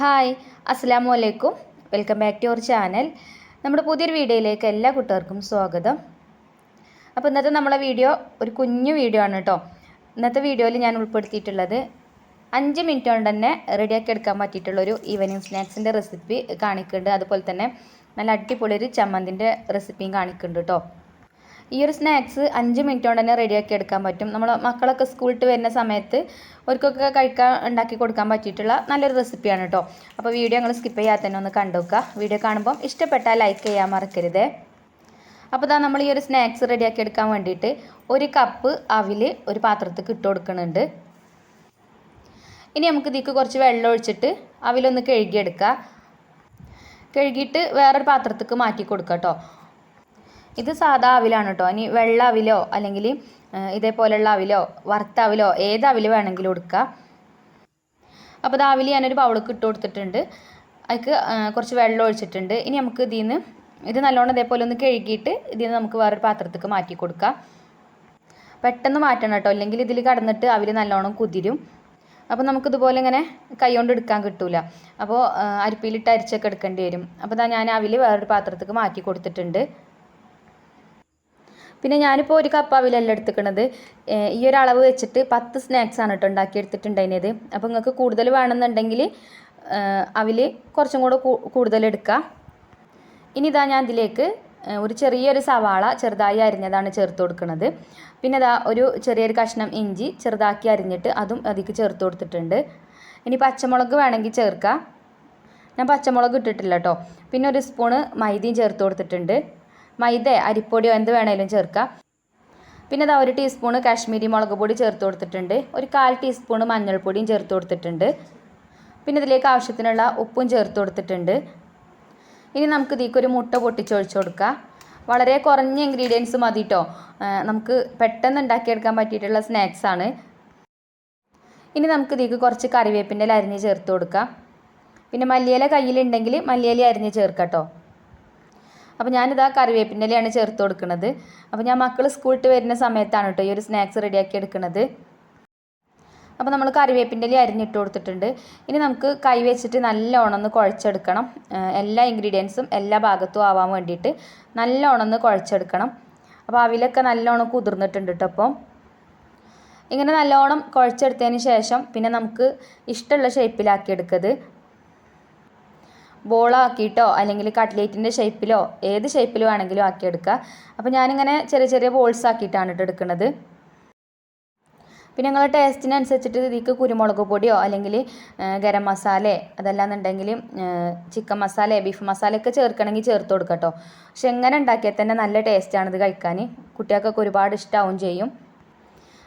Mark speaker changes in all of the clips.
Speaker 1: Hi അസ്സാം അലൈക്കും welcome back to our channel. നമ്മുടെ പുതിയൊരു വീഡിയോയിലേക്ക് എല്ലാ കുട്ടികൾക്കും സ്വാഗതം. അപ്പോൾ ഇന്നത്തെ നമ്മളെ വീഡിയോ ഒരു കുഞ്ഞു വീഡിയോ ആണ് കേട്ടോ ഇന്നത്തെ വീഡിയോയിൽ ഞാൻ ഉൾപ്പെടുത്തിയിട്ടുള്ളത് അഞ്ച് മിനിറ്റ് കൊണ്ട് തന്നെ റെഡിയാക്കി എടുക്കാൻ പറ്റിയിട്ടുള്ളൊരു ഈവനിങ് സ്നാക്സിന്റെ റെസിപ്പി കാണിക്കുന്നുണ്ട്. അതുപോലെ തന്നെ നല്ല അടിപൊളി ഒരു ചമ്മന്തിന്റെ റെസിപ്പിയും കാണിക്കുന്നുണ്ട് കേട്ടോ ഈ ഒരു സ്നാക്സ് അഞ്ച് മിനിറ്റ് കൊണ്ട് തന്നെ റെഡിയാക്കി എടുക്കാൻ പറ്റും. നമ്മൾ മക്കളൊക്കെ സ്കൂളിട്ട് വരുന്ന സമയത്ത് അവർക്കൊക്കെ കഴിക്കാൻ ഉണ്ടാക്കി കൊടുക്കാൻ പറ്റിയിട്ടുള്ള നല്ലൊരു റെസിപ്പിയാണ് കേട്ടോ അപ്പോൾ വീഡിയോ ഞങ്ങൾ സ്കിപ്പ് ചെയ്യാതെ തന്നെ ഒന്ന് കണ്ടു നോക്കുക വീഡിയോ കാണുമ്പം ഇഷ്ടപ്പെട്ടാൽ ലൈക്ക് ചെയ്യാൻ മറക്കരുത്. അപ്പോൾ ഇതാ നമ്മൾ ഈ ഒരു സ്നാക്സ് റെഡിയാക്കി എടുക്കാൻ വേണ്ടിയിട്ട് ഒരു കപ്പ് അവിൽ ഒരു പാത്രത്തിൽ ഇട്ട് കൊടുക്കുന്നുണ്ട്. ഇനി നമുക്ക് ഇതിക്ക് കുറച്ച് വെള്ളം ഒഴിച്ചിട്ട് അവിലൊന്ന് കഴുകിയെടുക്കുക കഴുകിയിട്ട് വേറൊരു പാത്രത്തേക്ക് മാറ്റി കൊടുക്കുക കേട്ടോ ഇത് സാധാ അവിലാണ് കേട്ടോ ഇനി വെള്ള അവിലോ അല്ലെങ്കിൽ ഇതേപോലെയുള്ള അവിലോ വറുത്ത അവിലോ ഏത് അവിൽ വേണമെങ്കിലും എടുക്കുക അപ്പോൾ ഇത് അവിൽ ഞാനൊരു ബൗൾക്ക് ഇട്ട് കൊടുത്തിട്ടുണ്ട്. അതിക്ക് കുറച്ച് വെള്ളം ഒഴിച്ചിട്ടുണ്ട്. ഇനി നമുക്ക് ഇതിൽ നിന്ന് ഇത് നല്ലോണം ഇതേപോലെ ഒന്ന് കഴുകിയിട്ട് ഇതിൽ നിന്ന് നമുക്ക് വേറൊരു പാത്രത്തേക്ക് മാറ്റി കൊടുക്കാം. പെട്ടെന്ന് മാറ്റണം കേട്ടോ അല്ലെങ്കിൽ ഇതിൽ കടന്നിട്ട് അവിൽ നല്ലോണം കുതിരും. അപ്പോൾ നമുക്കിതുപോലെ ഇങ്ങനെ കൈകൊണ്ട് എടുക്കാൻ കിട്ടൂല. അപ്പോൾ അരിപ്പിയിലിട്ട് അരിച്ചൊക്കെ എടുക്കേണ്ടി വരും. അപ്പോൾ ഞാൻ അവിൽ വേറൊരു പാത്രത്തേക്ക് മാറ്റി കൊടുത്തിട്ടുണ്ട്. പിന്നെ ഞാനിപ്പോൾ ഒരു കപ്പ് അവിലല്ല എടുത്തിക്കണത്. ഈ ഒരു അളവ് വെച്ചിട്ട് പത്ത് സ്നാക്സ് ആണ് കേട്ടോ ഉണ്ടാക്കി എടുത്തിട്ടുണ്ടായിരുന്നത്. അപ്പോൾ നിങ്ങൾക്ക് കൂടുതൽ വേണമെന്നുണ്ടെങ്കിൽ അവിൽ കുറച്ചും കൂടെ കൂടുതൽ എടുക്കുക ഇനി ഇതാ ഞാൻ ഇതിലേക്ക് ഒരു ചെറിയൊരു സവാള ചെറുതായി അരിഞ്ഞതാണ് ചേർത്ത് കൊടുക്കുന്നത് പിന്നെ ഇതാ ഒരു ചെറിയൊരു കഷ്ണം ഇഞ്ചി ചെറുതാക്കി അരിഞ്ഞിട്ട് അതും അതിക്ക് ചേർത്ത് കൊടുത്തിട്ടുണ്ട്. ഇനി പച്ചമുളക് വേണമെങ്കിൽ ചേർക്കാം. ഞാൻ പച്ചമുളക് ഇട്ടിട്ടില്ല കേട്ടോ പിന്നെ ഒരു സ്പൂണ് മൈദയും ചേർത്ത് കൊടുത്തിട്ടുണ്ട്. മൈദ അരിപ്പൊടിയോ എന്ത് വേണേലും ചേർക്കാം. പിന്നെ ഇതാ ഒരു ടീസ്പൂണ് കാശ്മീരി മുളക് പൊടി ചേർത്ത് കൊടുത്തിട്ടുണ്ട്. ഒരു കാൽ ടീസ്പൂണ് മഞ്ഞൾപ്പൊടിയും ചേർത്ത് കൊടുത്തിട്ടുണ്ട്. പിന്നെ ഇതിലേക്ക് ആവശ്യത്തിനുള്ള ഉപ്പും ചേർത്ത് കൊടുത്തിട്ടുണ്ട്. ഇനി നമുക്ക് ഇതിലേക്ക് ഒരു മുട്ട പൊട്ടിച്ചൊഴിച്ച് കൊടുക്കാം. വളരെ കുറഞ്ഞ ഇൻഗ്രീഡിയൻസ് മതി കേട്ടോ നമുക്ക് പെട്ടെന്ന് ഉണ്ടാക്കിയെടുക്കാൻ പറ്റിയിട്ടുള്ള സ്നാക്സ് ആണ്. ഇനി നമുക്ക് ഇതിലേക്ക് കുറച്ച് കറിവേപ്പിന്റെ അരിഞ്ഞ് ചേർത്ത് കൊടുക്കാം. പിന്നെ മല്ലിയില കയ്യിലുണ്ടെങ്കിൽ മല്ലിയില അരിഞ്ഞ് ചേർക്കാം കേട്ടോ അപ്പോൾ ഞാനിതാ കറിവേപ്പിന്റെ ഇലയാണ് ചേർത്ത് കൊടുക്കുന്നത് അപ്പോൾ ഞാൻ മക്കൾ സ്കൂളിട്ട് വരുന്ന സമയത്താണ് കേട്ടോ ഈ ഒരു സ്നാക്സ് റെഡിയാക്കി എടുക്കുന്നത് അപ്പോൾ നമ്മൾ കറിവേപ്പിന്റെ ഇല അരിഞ്ഞിട്ട് കൊടുത്തിട്ടുണ്ട്. ഇനി നമുക്ക് കൈ വെച്ചിട്ട് നല്ലോണം ഒന്ന് കുഴച്ചെടുക്കണം. എല്ലാ ഇൻഗ്രീഡിയൻസും എല്ലാ ഭാഗത്തും ആവാൻ വേണ്ടിയിട്ട് നല്ലോണം ഒന്ന് കുഴച്ചെടുക്കണം. അപ്പോൾ അവിലൊക്കെ നല്ലോണം കുതിർന്നിട്ടുണ്ട് കേട്ടോ അപ്പം ഇങ്ങനെ നല്ലോണം കുഴച്ചെടുത്തതിന് ശേഷം പിന്നെ നമുക്ക് ഇഷ്ടമുള്ള ഷേപ്പിലാക്കി എടുക്കത്. ബോളാക്കിയിട്ടോ അല്ലെങ്കിൽ കട്ട്ലേറ്റിന്റെ ഷേപ്പിലോ ഏത് ഷേപ്പിൽ വേണമെങ്കിലും ആക്കിയെടുക്കുക. അപ്പോൾ ഞാനിങ്ങനെ ചെറിയ ചെറിയ ബോൾസ് ആക്കിയിട്ടാണ് ഇട്ട് എടുക്കുന്നത്. പിന്നെ നിങ്ങൾ ടേസ്റ്റിനനുസരിച്ചിട്ട് ഇതിലേക്ക് കുരുമുളക് പൊടിയോ അല്ലെങ്കിൽ ഗരം മസാല അതല്ലാന്നുണ്ടെങ്കിൽ ചിക്കൻ മസാല ബീഫ് മസാലയൊക്കെ ചേർക്കണമെങ്കിൽ ചേർത്ത് കൊടുക്കുക കേട്ടോ. പക്ഷെ എങ്ങനെ ഉണ്ടാക്കിയാൽ തന്നെ നല്ല ടേസ്റ്റാണിത് കഴിക്കാൻ. കുട്ടികൾക്കൊക്കെ ഒരുപാട് ഇഷ്ടമാവും ചെയ്യും.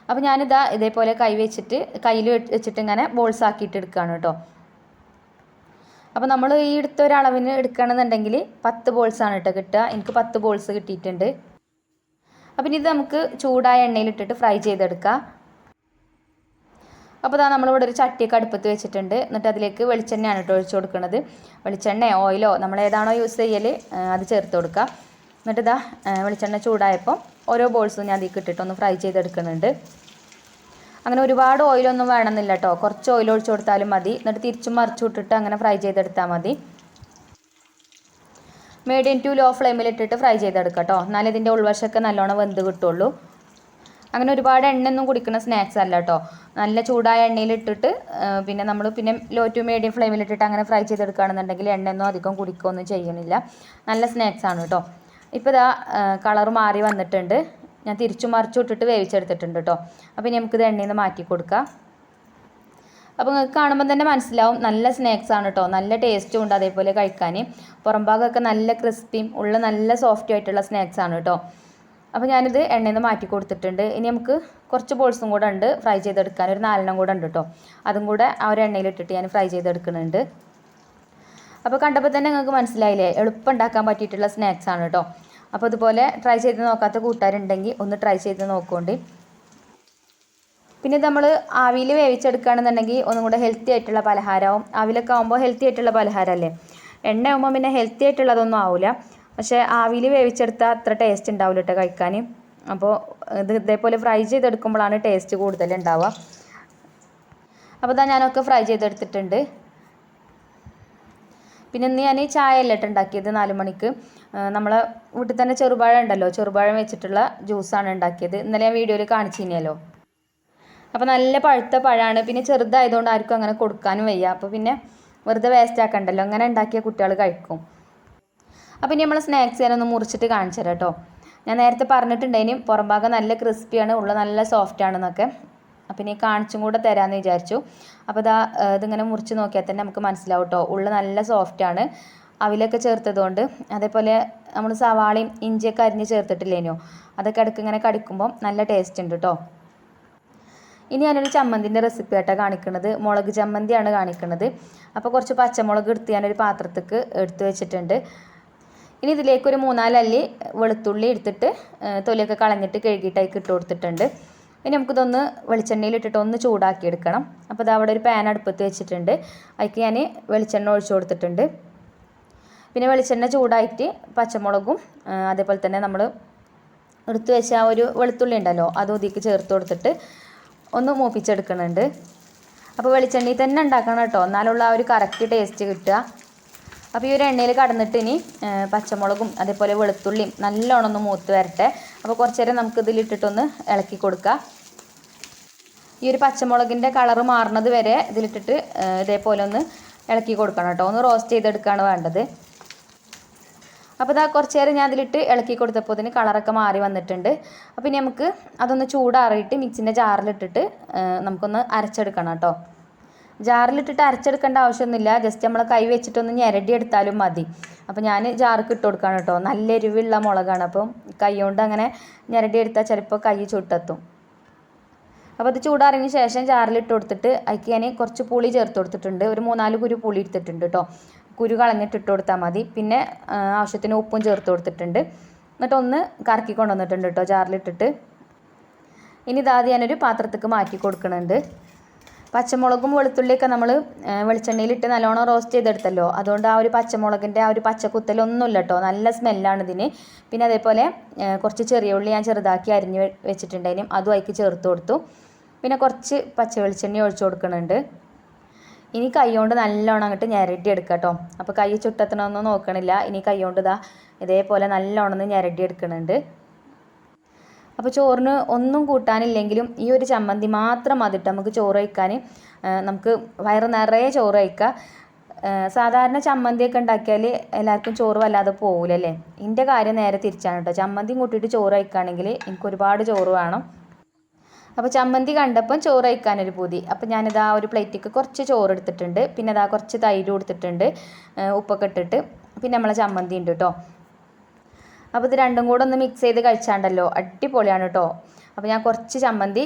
Speaker 1: അപ്പോൾ ഞാനിതാ ഇതേപോലെ കൈ വെച്ചിട്ട് കയ്യിൽ വെച്ചിട്ട് ഇങ്ങനെ ബോൾസ് ആക്കിയിട്ട് എടുക്കുകയാണ് കേട്ടോ. അപ്പോൾ നമ്മൾ ഈ എടുത്ത ഒരളവിന് എടുക്കണമെന്നുണ്ടെങ്കിൽ പത്ത് ആണ് കേട്ടോ കിട്ടുക. എനിക്ക് പത്ത് ബോൾസ് കിട്ടിയിട്ടുണ്ട്. അപ്പം ഇത് നമുക്ക് ചൂടായ എണ്ണയിലിട്ടിട്ട് ഫ്രൈ ചെയ്തെടുക്കാം. അപ്പോൾ ഇതാ നമ്മളിവിടെ ഒരു ചട്ടിയൊക്കെ അടുപ്പത്ത് വെച്ചിട്ടുണ്ട്. എന്നിട്ട് അതിലേക്ക് വെളിച്ചെണ്ണയാണ് കേട്ടോ ഒഴിച്ചു കൊടുക്കുന്നത് വെളിച്ചെണ്ണയോ ഓയിലോ നമ്മൾ ഏതാണോ യൂസ് ചെയ്യൽ അത് ചേർത്ത് കൊടുക്കുക എന്നിട്ട് ഇതാ വെളിച്ചെണ്ണ ചൂടായപ്പോൾ ഓരോ ബോൾസും ഞാൻ അതിൽ ഇട്ടിട്ടൊന്ന് ഫ്രൈ ചെയ്തെടുക്കുന്നുണ്ട്. അങ്ങനെ ഒരുപാട് ഓയിലൊന്നും വേണമെന്നില്ല കേട്ടോ കുറച്ച് ഓയിൽ ഒഴിച്ചു കൊടുത്താലും മതി. എന്നിട്ട് തിരിച്ചും മറിച്ചു വിട്ടിട്ട് അങ്ങനെ ഫ്രൈ ചെയ്തെടുത്താൽ മതി. മീഡിയം ടു ലോ ഫ്ലെയിമിൽ ഇട്ടിട്ട് ഫ്രൈ ചെയ്തെടുക്കാം കേട്ടോ എന്നാലും ഇതിന്റെ ഉൾവശമൊക്കെ നല്ലോണം വെന്ത് കിട്ടുള്ളൂ. അങ്ങനെ ഒരുപാട് എണ്ണയൊന്നും കുടിക്കുന്ന സ്നാക്സ് അല്ല കേട്ടോ നല്ല ചൂടായ എണ്ണയിൽ ഇട്ടിട്ട് പിന്നെ നമ്മൾ പിന്നെ ലോ ടു മീഡിയം ഫ്ലെയിമിൽ ഇട്ടിട്ട് അങ്ങനെ ഫ്രൈ ചെയ്തെടുക്കുകയാണെന്നുണ്ടെങ്കിൽ എണ്ണയൊന്നും അധികം കുടിക്കുകയൊന്നും ചെയ്യുന്നില്ല. നല്ല സ്നാക്സ് ആണ് കേട്ടോ. ഇപ്പോൾ ഇതാ കളർ മാറി വന്നിട്ടുണ്ട്. ഞാൻ തിരിച്ചു മറിച്ചു ഇട്ടിട്ട് വേവിച്ചെടുത്തിട്ടുണ്ട് കേട്ടോ അപ്പോൾ ഇനി നമുക്കിത് എണ്ണയിൽ നിന്ന് മാറ്റി കൊടുക്കാം. അപ്പോൾ നിങ്ങൾക്ക് കാണുമ്പോൾ തന്നെ മനസ്സിലാവും നല്ല സ്നാക്സ് ആണ് കേട്ടോ നല്ല ടേസ്റ്റും ഉണ്ട് അതേപോലെ കഴിക്കാൻ പുറം ഭാഗമൊക്കെ നല്ല ക്രിസ്പിയും ഉള്ള നല്ല സോഫ്റ്റ് ആയിട്ടുള്ള സ്നാക്സ് ആണ് കേട്ടോ അപ്പോൾ ഞാനിത് എണ്ണയിൽ നിന്ന് മാറ്റി കൊടുത്തിട്ടുണ്ട്. ഇനി നമുക്ക് കുറച്ച് ബോൾസും കൂടെ ഉണ്ട് ഫ്രൈ ചെയ്തെടുക്കാൻ. ഒരു നാലെണ്ണം കൂടെ ഉണ്ട് കേട്ടോ അതും കൂടെ ആ ഒരു എണ്ണയിൽ ഇട്ടിട്ട് ഞാൻ ഫ്രൈ ചെയ്തെടുക്കുന്നുണ്ട്. അപ്പോൾ കണ്ടപ്പോൾ തന്നെ നിങ്ങൾക്ക് മനസ്സിലായില്ലേ? എളുപ്പം ഉണ്ടാക്കാൻ പറ്റിയിട്ടുള്ള സ്നാക്സ് ആണ് കേട്ടോ അപ്പോൾ അതുപോലെ ട്രൈ ചെയ്ത് നോക്കാത്ത കൂട്ടുകാരുണ്ടെങ്കിൽ ഒന്ന് ട്രൈ ചെയ്ത് നോക്കുകൊണ്ട് പിന്നെ നമ്മൾ ആവിയിൽ വേവിച്ചെടുക്കുകയാണെന്നുണ്ടെങ്കിൽ ഒന്നും കൂടെ ഹെൽത്തി ആയിട്ടുള്ള പലഹാരമാവും ആവിലൊക്കെ ആകുമ്പോൾ ഹെൽത്തി ആയിട്ടുള്ള പലഹാരമല്ലേ എണ്ണ ആകുമ്പോൾ പിന്നെ ഹെൽത്തി ആയിട്ടുള്ളതൊന്നും ആവില്ല പക്ഷേ ആവിയിൽ വേവിച്ചെടുത്താൽ അത്ര ടേസ്റ്റ് ഉണ്ടാവില്ല കേട്ടോ കഴിക്കാൻ അപ്പോൾ ഇത് ഇതേപോലെ ഫ്രൈ ചെയ്തെടുക്കുമ്പോഴാണ് ടേസ്റ്റ് കൂടുതൽ ഉണ്ടാവുക അപ്പോൾ ഇതാ ഞാനൊക്കെ ഫ്രൈ ചെയ്തെടുത്തിട്ടുണ്ട്. പിന്നെ ഇന്ന് ഞാൻ ചായ അല്ലേട്ട് ഉണ്ടാക്കിയത് നാല് മണിക്ക്. നമ്മളെ വീട്ടിൽ തന്നെ ചെറുപഴം ഉണ്ടല്ലോ. ചെറുപഴം വെച്ചിട്ടുള്ള ജ്യൂസാണ് ഉണ്ടാക്കിയത്. ഇന്നലെ ഞാൻ വീഡിയോയിൽ കാണിച്ചു കഴിഞ്ഞാലോ അപ്പോൾ നല്ല പഴുത്ത പഴമാണ് പിന്നെ ചെറുതായതുകൊണ്ട് ആർക്കും അങ്ങനെ കൊടുക്കാനും വയ്യ. അപ്പോൾ പിന്നെ വെറുതെ വേസ്റ്റ് ആക്കണ്ടല്ലോ. അങ്ങനെ ഉണ്ടാക്കിയ കുട്ടികൾ കഴിക്കും. അപ്പോൾ ഇനി നമ്മൾ സ്നാക്സ് ഞാനൊന്ന് മുറിച്ചിട്ട് കാണിച്ചു തരാം കേട്ടോ ഞാൻ നേരത്തെ പറഞ്ഞിട്ടുണ്ടേനും പുറം ഭാഗം നല്ല ക്രിസ്പിയാണ് ഉള്ള നല്ല സോഫ്റ്റ് ആണെന്നൊക്കെ. അപ്പം ഇനി കാണിച്ചും കൂടെ തരാമെന്ന് വിചാരിച്ചു. അപ്പോൾ ഇതാ ഇതിങ്ങനെ മുറിച്ച് നോക്കിയാൽ തന്നെ നമുക്ക് മനസ്സിലാവും കേട്ടോ ഉള്ള നല്ല സോഫ്റ്റ് ആണ്. അവിലൊക്കെ ചേർത്തതുകൊണ്ട് അതേപോലെ നമ്മൾ സവാളയും ഇഞ്ചിയൊക്കെ അരിഞ്ഞ് ചേർത്തിട്ടില്ലേനോ? അതൊക്കെ ഇടയ്ക്ക് ഇങ്ങനെ കടിക്കുമ്പോൾ നല്ല ടേസ്റ്റ് ഉണ്ട് കേട്ടോ ഇനി ഞാനൊരു ചമ്മന്തിന്റെ റെസിപ്പി ആയിട്ടാണ് കാണിക്കുന്നത് മുളക് ചമ്മന്തിയാണ് കാണിക്കുന്നത് അപ്പോൾ കുറച്ച് പച്ചമുളക് എടുത്ത് ഞാനൊരു പാത്രത്തേക്ക് എടുത്തു വെച്ചിട്ടുണ്ട്. ഇനി ഇതിലേക്ക് ഒരു മൂന്നാലല്ലി വെളുത്തുള്ളി എടുത്തിട്ട് തൊലിയൊക്കെ കളഞ്ഞിട്ട് കഴുകിയിട്ടായി ഇട്ട് കൊടുത്തിട്ടുണ്ട്. ഇനി നമുക്കിതൊന്ന് വെളിച്ചെണ്ണയിൽ ഇട്ടിട്ട് ഒന്ന് ചൂടാക്കി എടുക്കണം അപ്പോൾ അവിടെ ഒരു പാൻ അടുപ്പത്ത് വെച്ചിട്ടുണ്ട്. അതിലേക്ക് ഞാൻ വെളിച്ചെണ്ണ ഒഴിച്ചു കൊടുത്തിട്ടുണ്ട്. പിന്നെ വെളിച്ചെണ്ണ ചൂടായിട്ട് പച്ചമുളകും അതേപോലെ തന്നെ നമ്മൾ എടുത്ത് വെച്ച ആ ഒരു വെളുത്തുള്ളി ഉണ്ടല്ലോ അത് ഒതുക്കി ചേർത്ത് കൊടുത്തിട്ട് ഒന്ന് മൂപ്പിച്ചെടുക്കുന്നുണ്ട്. അപ്പോൾ വെളിച്ചെണ്ണയിൽ തന്നെ ഉണ്ടാക്കണം കേട്ടോ. എന്നാലുള്ള ആ ഒരു കറക്റ്റ് ടേസ്റ്റ് കിട്ടുക. അപ്പോൾ ഈ ഒരു എണ്ണയിൽ കടന്നിട്ട് ഇനി പച്ചമുളകും അതേപോലെ വെളുത്തുള്ളിയും നല്ലോണം ഒന്ന് മൂത്ത് വരട്ടെ. അപ്പോൾ കുറച്ച് നേരം നമുക്ക് ഇതിലിട്ടിട്ടൊന്ന് ഇളക്കി കൊടുക്കാം. ഈ ഒരു പച്ചമുളകിന്റെ കളറ് മാറുന്നത് വരെ ഇതിലിട്ടിട്ട് ഇതേപോലെ ഒന്ന് ഇളക്കി കൊടുക്കണം കേട്ടോ. ഒന്ന് റോസ്റ്റ് ചെയ്തെടുക്കുകയാണ് വേണ്ടത്. അപ്പോൾ ഇതാ കുറച്ച് നേരം ഞാൻ അതിലിട്ട് ഇളക്കി കൊടുത്തപ്പോൾ ഇതിന് കളറൊക്കെ മാറി വന്നിട്ടുണ്ട്. അപ്പോൾ ഇനി നമുക്ക് അതൊന്ന് ചൂടാറിയിട്ട് മിക്സിന്റെ ജാറിലിട്ടിട്ട് നമുക്കൊന്ന് അരച്ചെടുക്കണം കേട്ടോ. ജാറിലിട്ടിട്ട് അരച്ചെടുക്കേണ്ട ആവശ്യമൊന്നുമില്ല. ജസ്റ്റ് നമ്മൾ കൈ വെച്ചിട്ടൊന്ന് ഞെരടി എടുത്താലും മതി. അപ്പോൾ ഞാൻ ജാർക്ക് ഇട്ട് കൊടുക്കുകയാണ് കേട്ടോ. നല്ല എരിവുള്ള മുളകാണ്. അപ്പം കൈ കൊണ്ട് അങ്ങനെ ഞെരടി എടുത്താൽ ചിലപ്പോൾ കൈ ചുട്ടെത്തും. അപ്പോൾ അത് ചൂടാറിയതിന് ശേഷം ജാറിലിട്ട് കൊടുത്തിട്ട് അതിക്ക് ഞാൻ കുറച്ച് പുളി ചേർത്ത് കൊടുത്തിട്ടുണ്ട്. ഒരു മൂന്നാൽ കുരു പുളി എടുത്തിട്ടുണ്ട് കേട്ടോ. കുരു കളഞ്ഞിട്ട് ഇട്ട് കൊടുത്താൽ മതി. പിന്നെ ആവശ്യത്തിന് ഉപ്പും ചേർത്ത് കൊടുത്തിട്ടുണ്ട്. എന്നിട്ട് ഒന്ന് കറക്കി കൊണ്ടുവന്നിട്ടുണ്ട് കേട്ടോ ജാറിലിട്ടിട്ട്. ഇനി ഇതാദ്യം ഞാനൊരു പാത്രത്തേക്ക് മാറ്റി കൊടുക്കുന്നുണ്ട് പച്ചമുളകും വെളുത്തുള്ളിയൊക്കെ നമ്മൾ വെളിച്ചെണ്ണയിലിട്ട് നല്ലോണം റോസ്റ്റ് ചെയ്തെടുത്തല്ലോ. അതുകൊണ്ട് ആ ഒരു പച്ചമുളകിന്റെ ആ ഒരു പച്ചക്കുത്തലൊന്നുമില്ല കേട്ടോ നല്ല സ്മെല്ലാണ് ഇതിന്. പിന്നെ അതേപോലെ കുറച്ച് ചെറിയ ഉള്ളി ഞാൻ ചെറുതാക്കി അരിഞ്ഞ് വെച്ചിട്ടുണ്ടായിരുന്നു അതും അതിക്ക് ചേർത്ത് കൊടുത്തു. പിന്നെ കുറച്ച് പച്ച വെളിച്ചെണ്ണ ഒഴിച്ചു കൊടുക്കുന്നുണ്ട്. ഇനി കൈകൊണ്ട് നല്ലോണം അങ്ങോട്ട് ഞരടി എടുക്കുക കേട്ടോ അപ്പോൾ കൈ ചുട്ടത്തണമെന്നൊന്നും നോക്കണില്ല. ഇനി കൈ കൊണ്ട് ഇതാ ഇതേപോലെ നല്ലോണം ഞെരടി എടുക്കുന്നുണ്ട്. അപ്പോൾ ചോറിന് ഒന്നും കൂട്ടാനില്ലെങ്കിലും ഈ ഒരു ചമ്മന്തി മാത്രം മതിട്ട് നമുക്ക് ചോറ് കഴിക്കാൻ നമുക്ക് വയറ് നിറയെ ചോറ് കഴിക്കാം. സാധാരണ ചമ്മന്തിയൊക്കെ ഉണ്ടാക്കിയാൽ എല്ലാവർക്കും ചോറ് വല്ലാതെ പോകില്ലല്ലേ എന്റെ കാര്യം നേരെ തിരിച്ചാണ് കേട്ടോ ചമ്മന്തിയും കൂട്ടിയിട്ട് ചോറ് കഴിക്കുകയാണെങ്കിൽ എനിക്ക് ഒരുപാട് ചോറ് വേണം. അപ്പോൾ ചമ്മന്തി കണ്ടപ്പം ചോറ് കഴിക്കാനൊരു പൂതി. അപ്പോൾ ഞാനിതാ ഒരു പ്ലേറ്റിക്ക് കുറച്ച് ചോറ് എടുത്തിട്ടുണ്ട്. പിന്നെ അതാ കുറച്ച് തൈര് കൊടുത്തിട്ടുണ്ട് ഉപ്പൊക്കെ ഇട്ടിട്ട്. പിന്നെ നമ്മളെ ചമ്മന്തി ഉണ്ട് കേട്ടോ അപ്പോൾ ഇത് രണ്ടും കൂടെ ഒന്ന് മിക്സ് ചെയ്ത് കഴിച്ചാണ്ടല്ലോ. അടിപൊളിയാണ് കേട്ടോ അപ്പോൾ ഞാൻ കുറച്ച് ചമ്മന്തി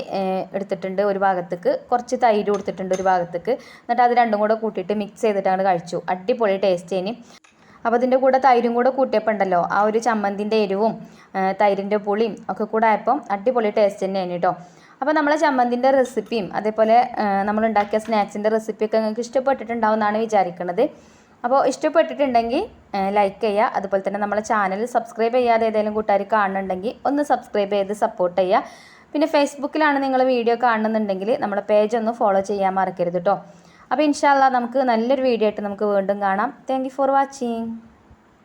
Speaker 1: എടുത്തിട്ടുണ്ട് ഒരു ഭാഗത്തേക്ക്. കുറച്ച് തൈര് കൊടുത്തിട്ടുണ്ട് ഒരു ഭാഗത്തേക്ക്. എന്നിട്ട് അത് രണ്ടും കൂടെ കൂട്ടിയിട്ട് മിക്സ് ചെയ്തിട്ട് ചെയ്തിട്ടാണ് കഴിച്ചു. അടിപൊളി ടേസ്റ്റ് ഇനി അപ്പോൾ അതിന്റെ കൂടെ തൈരും കൂടെ കൂട്ടിയപ്പോൾ ഉണ്ടല്ലോ ആ ഒരു ചമ്മന്തിന്റെ എരിവും തൈരിന്റെ പുളിയും ഒക്കെ കൂടെ ആയപ്പോൾ അടിപൊളി ടേസ്റ്റ് തന്നെയാണ് കേട്ടോ അപ്പോൾ നമ്മളെ ചമ്മന്തിന്റെ റെസിപ്പിയും അതേപോലെ നമ്മളുണ്ടാക്കിയ സ്നാക്സിന്റെ റെസിപ്പിയൊക്കെ നിങ്ങൾക്ക് ഇഷ്ടപ്പെട്ടിട്ടുണ്ടാവും എന്നാണ് വിചാരിക്കുന്നത് അപ്പോൾ ഇഷ്ടപ്പെട്ടിട്ടുണ്ടെങ്കിൽ ലൈക്ക് ചെയ്യുക. അതുപോലെ തന്നെ നമ്മളെ ചാനൽ സബ്സ്ക്രൈബ് ചെയ്യാതെ ഏതെങ്കിലും കൂട്ടുകാർ കാണുന്നുണ്ടെങ്കിൽ ഒന്ന് സബ്സ്ക്രൈബ് ചെയ്ത് സപ്പോർട്ട് ചെയ്യുക. പിന്നെ ഫേസ്ബുക്കിലാണ് നിങ്ങൾ വീഡിയോ കാണുന്നുണ്ടെങ്കിൽ നമ്മുടെ പേജ് ഒന്ന് ഫോളോ ചെയ്യാൻ മറക്കരുത് കേട്ടോ അപ്പോൾ ഇൻഷാല്ല നമുക്ക് നല്ലൊരു വീഡിയോ ആയിട്ട് നമുക്ക് വീണ്ടും കാണാം. Thank for watching